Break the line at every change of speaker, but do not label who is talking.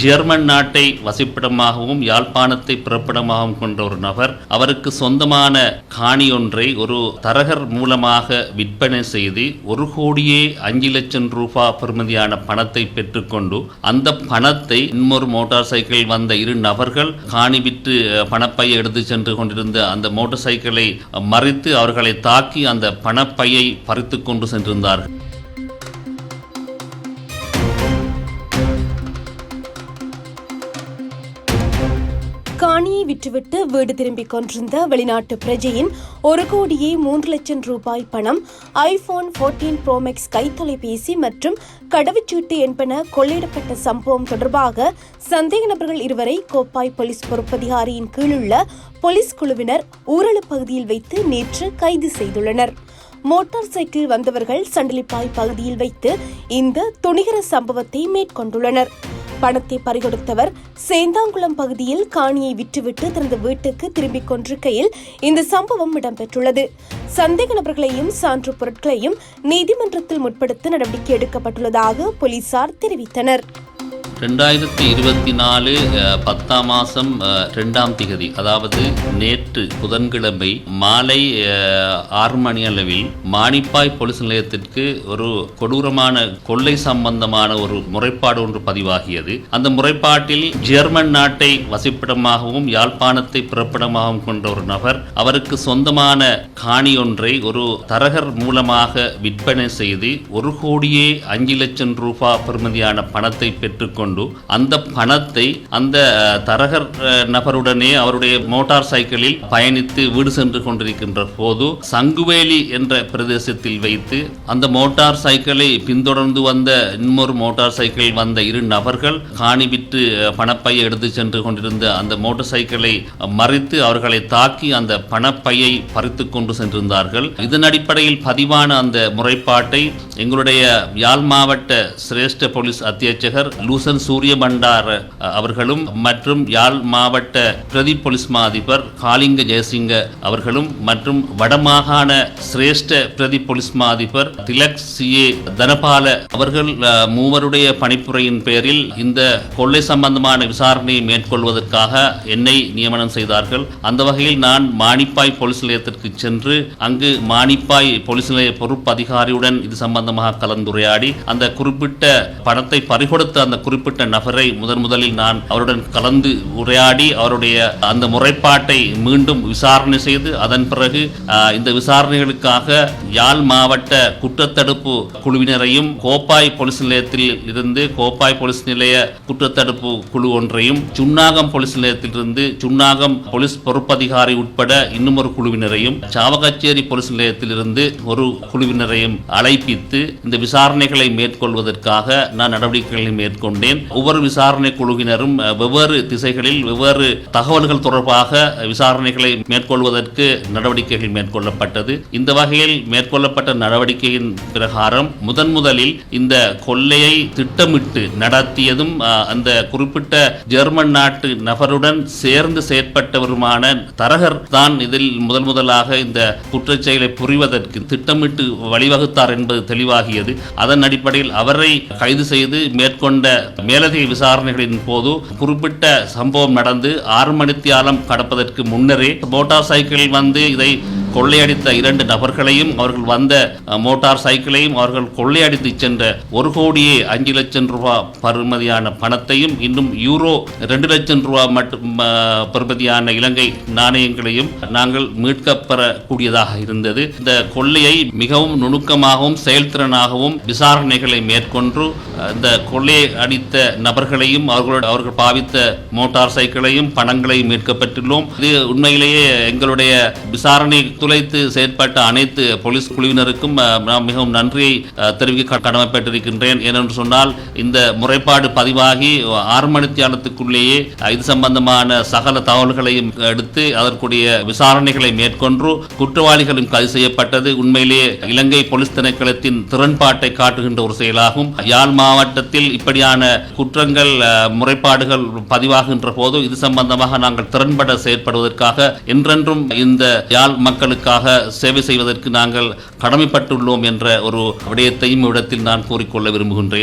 German நாட்டை வசிப்பிடமாகவும் யாழ்ப்பாணத்தை பிறப்பிடமாகவும் கொண்ட ஒரு நபர் அவருக்கு சொந்தமான காணி ஒன்றை ஒரு தரகர் மூலமாக விற்பனை செய்து ஒரு கோடியே அஞ்சு லட்சம் ரூபாய் பெறுமதியான பணத்தை பெற்றுக்கொண்டு அந்த பணத்தை இன்னொரு மோட்டார் சைக்கிள் வந்த இரு நபர்கள் காணி விற்று பணப்பையை எடுத்து சென்று கொண்டிருந்த அந்த மோட்டார் சைக்கிளை மறித்து அவர்களை தாக்கி அந்த பணப்பையை பறித்து கொண்டு சென்றிருந்தார்கள்.
காணியை விற்றுவிட்டு வீடு திரும்பிக் கொண்டிருந்த வெளிநாட்டு பிரஜையின் ஒரு கோடியே மூன்று லட்சம் ரூபாய் பணம் ஐபோன் 14 ப்ரோமெக்ஸ் கைத்தொலைபேசி மற்றும் கடவுச்சீட்டு என்பன கொள்ளையிடப்பட்ட சம்பவம் தொடர்பாக சந்தேக நபர்கள் இருவரை கோப்பாய் போலீஸ் பொறுப்பதிகாரியின் கீழுள்ள போலீஸ் குழுவினர் ஊரளு பகுதியில் வைத்து நேற்று கைது செய்துள்ளனர். மோட்டார் சைக்கிள் வந்தவர்கள் சண்டலிப்பாய் பகுதியில் வைத்து இந்த துணிகர சம்பவத்தை மேற்கொண்டுள்ளனர். பணத்தை பறிகொடுத்தவர் சேந்தாங்குளம் பகுதியில் காணியை விற்றுவிட்டு தனது வீட்டுக்கு திரும்பிக் கொண்டிருக்கையில் இந்த சம்பவம் இடம்பெற்றுள்ளது. சந்தேக நபர்களையும் சான்று பொருட்களையும் நீதிமன்றத்தில் முற்படுத்த நடவடிக்கை எடுக்கப்பட்டுள்ளதாக போலீசார் தெரிவித்தனர்.
ரெண்டாயிரத்தி இருபத்தி நாலு பத்தாம் மாதம் ரெண்டாம் திகதி அதாவது நேற்று புதன்கிழமை மாலை ஆறு மணி அளவில் மானிப்பாய் போலீஸ் நிலையத்திற்கு ஒரு கொடூரமான கொள்ளை சம்பந்தமான ஒரு முறைப்பாடு ஒன்று பதிவாகியது. அந்த முறைப்பாட்டில் ஜெர்மன் நாட்டை வசிப்பிடமாகவும் யாழ்ப்பாணத்தை பிறப்பிடமாகவும் கொண்ட ஒரு நபர் அவருக்கு சொந்தமான காணி ஒன்றை ஒரு தரகர் மூலமாக விற்பனை செய்து ஒரு கோடியே அஞ்சு லட்சம் ரூபாய் பெறுமதியான பணத்தை பெற்றுக்கொண்டு அந்த பணத்தை அந்த தரகர் நபருடனே அவருடைய மோட்டார் சைக்கிளில் பயணித்து வீடு சென்று கொண்டிருக்கின்ற போது சங்குவேலி என்ற பிரதேசத்தில் வைத்து அந்த மோட்டார் சைக்கிளை பின்தொடர்ந்து வந்த இன்னொரு மோட்டார் சைக்கிள் வந்த இரு நபர்கள் காணி விற்று பணப்பையை எடுத்து சென்று கொண்டிருந்த அந்த மோட்டார் சைக்கிளை மறித்து அவர்களை தாக்கி அந்த பணப்பையை பறித்து கொண்டு சென்றிருந்தார்கள். இதன் அடிப்படையில் பதிவான அந்த முறைப்பாட்டை எங்களுடைய யாழ் மாவட்ட சிரேஷ்ட போலீஸ் அத்தியட்சகர் லூசன் சூரிய பண்டார் அவர்களும் மற்றும் யாழ் மாவட்ட பிரதி போலீஸ் மாதிபர் காலிங்க ஜெயசிங்க அவர்களும் மற்றும் வடமாகாண சிரேஷ்ட பிரதி போலீஸ் மாதிபர் திலக் சி. ஏ. தனபால அவர்கள் மூவருடைய பணிப்புரையின் பேரில் இந்த கொள்ளை சம்பந்தமான விசாரணையை மேற்கொள்வதற்காக என்னை நியமனம் செய்தார்கள். அந்த வகையில் நான் மானிப்பாய் போலீஸ் நிலையத்திற்கு சென்று அங்கு மானிப்பாய் போலீஸ் நிலைய பொறுப்பு அதிகாரியுடன் இது சம்பந்தமாக கலந்துரையாடி அந்த குறிப்பிட்ட பணத்தை பறிகொடுத்த அந்த குறிப்பிட்ட நபரை முதன் முதலில் நான் அவருடன் கலந்து உரையாடி அவருடைய அந்த முறைப்பாட்டை மீண்டும் விசாரணை செய்து அதன் பிறகு இந்த விசாரணைகளுக்காக யாழ் மாவட்ட குற்றத்தடுப்பு குழுவினரையும் கோப்பாய் போலீஸ் நிலையத்தில் இருந்து கோப்பாய் போலீஸ் நிலைய குற்றத்தடுப்பு குழு ஒன்றையும் சுன்னாகம் போலீஸ் நிலையத்திலிருந்து சுன்னாகம் போலீஸ் பொறுப்பதிகாரி உட்பட இன்னும் ஒரு குழுவினரையும் சாவகச்சேரி போலீஸ் நிலையத்திலிருந்து ஒரு குழுவினரையும் அழைப்பித்து இந்த விசாரணைகளை மேற்கொள்வதற்காக நான் நடவடிக்கைகளை மேற்கொண்டேன். ஒவ்வொரு விசாரணை குழுவினரும் வெவ்வேறு திசைகளில் வெவ்வேறு தகவல்கள் தொடர்பாக விசாரணைகளை மேற்கொள்வதற்கு நடவடிக்கைகள் மேற்கொள்ளப்பட்டது. இந்த வகையில் மேற்கொள்ளப்பட்ட நடவடிக்கையின் பிரகாரம் முதன் முதலில் இந்த கொள்ளையை திட்டமிட்டு நடத்தியதும் அந்த குறிப்பிட்ட ஜெர்மன் நாட்டு நபருடன் சேர்ந்து செயற்பட்டவருமான தரகர் தான் இதில் முதல் முதலாக இந்த குற்றச்செயலை புரிவதற்கு திட்டமிட்டு வழிவகுத்தார் என்பது தெளிவாகியது. அதன் அடிப்படையில் அவரை கைது செய்து மேற்கொண்ட மேலதிக விசாரணைகளின் போது குறிப்பிட்ட சம்பவம் நடந்து ஆறு மணித்தியாலம் கடப்பதற்கு முன்னரே மோட்டார் சைக்கிள் வந்து இதை கொள்ளையடித்த இரண்டு நபர்களையும் அவர்கள் வந்த மோட்டார் சைக்கிளையும் அவர்கள் கொள்ளையடித்து சென்ற ஒரு கோடியே அஞ்சு லட்சம் ரூபாய் பருமதியான பணத்தையும் இன்னும் யூரோ ரெண்டு லட்சம் ரூபாய் மட்டும் பருமதியான பெறுமதியான இலங்கை நாணயங்களையும் நாங்கள் மீட்கப்பெறக்கூடியதாக இருந்தது. இந்த கொள்ளையை மிகவும் நுணுக்கமாகவும் செயல்திறனாகவும் விசாரணைகளை மேற்கொண்டு இந்த கொள்ளையை அடித்த நபர்களையும் அவர்களோட அவர்கள் பாவித்த மோட்டார் சைக்கிளையும் பணங்களையும் மீட்கப்பட்டுள்ளோம் இது உண்மையிலேயே எங்களுடைய விசாரணை ஒத்துழைத்து செயற்பட்ட அனைத்து போலீஸ் குழுவினருக்கும் நான் மிகவும் நன்றியை தெரிவிக்க கடமைப்பட்டிருக்கின்றேன். ஏனென்று சொன்னால் இந்த முறைப்பாடு பதிவாகி ஆறு மணி தியானத்துக்குள்ளேயே இது சம்பந்தமான சகல தகவல்களையும் எடுத்து அதற்குரிய விசாரணைகளை மேற்கொண்டு குற்றவாளிகளும் கைது செய்யப்பட்டது. உண்மையிலேயே இலங்கை போலீஸ் திணைக்களத்தின் திறன்பாட்டை காட்டுகின்ற ஒரு செயலாகும். யாழ் மாவட்டத்தில் இப்படியான குற்றங்கள் முறைப்பாடுகள் பதிவாகின்ற போது இது சம்பந்தமாக நாங்கள் திறன்பட செயற்படுவதற்காக என்றென்றும் இந்த யாழ் மக்களுக்கு மக்களுக்காக சேவை செய்வதற்கு நாங்கள் கடமைப்பட்டுள்ளோம் என்ற ஒரு விடயத்தையும் இடத்தில் நான் கூறிக்கொள்ள விரும்புகின்றேன்.